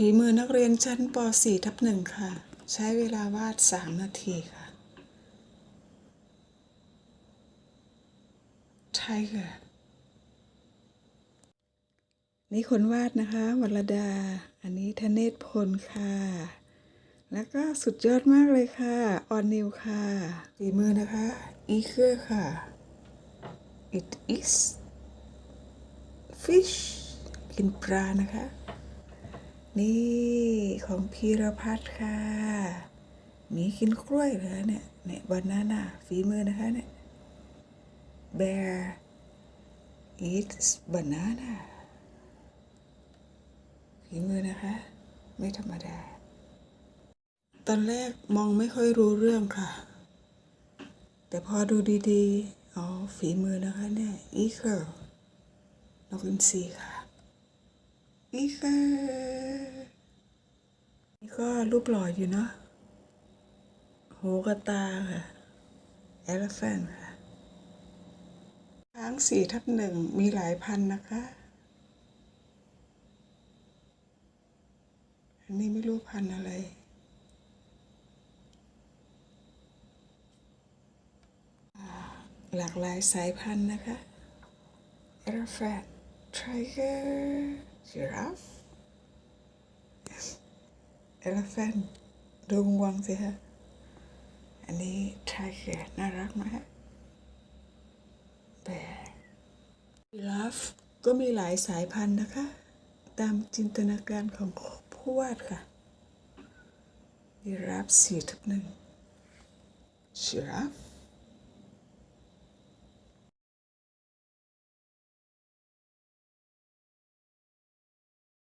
ฝีมือนักเรียนชั้นป .4 ทับหนึ่งค่ะ ใช้เวลาวาด 3 นาทีค่ะ Tiger นี่คนวาดนะคะวรดา อันนี้ธเนศพลค่ะ แล้วก็สุดยอดมากเลยค่ะ ออนนิวค่ะฝีมือนะคะ อีเคอร์ค่ะ it is fish กินปลานะคะ นี่ของพีรพัฒน์ค่ะมีกินกล้วยเหรอเนี่ยเนี่ยบานาน่าฝีมือนะคะเนี่ย bear eats banana ฝีมือนะคะ ไม่ธรรมดา ตอนแรกมองไม่ค่อยรู้เรื่องค่ะ แต่พอดูดีๆ อ๋อ ฝีมือนะคะเนี่ย eagle นกอินทรีค่ะ eagle ก็รูปหล่ออยู่เนาะหูกตาค่ะ elephant ค่ะช้างสี่ทับหนึ่งมีหลายพันนะคะ อันนี้ไม่รู้พันอะไรหลากหลายสายพันธุ์นะคะ elephant tiger giraffe elephant ดูงวงสิฮะ อันนี้ tiger น่ารักไหมฮะ bear giraffe ก็มีหลายสายพันธุ์นะคะ ตามจินตนาการของผู้วาดค่ะยีราฟสี่ทับหนึ่ง giraffe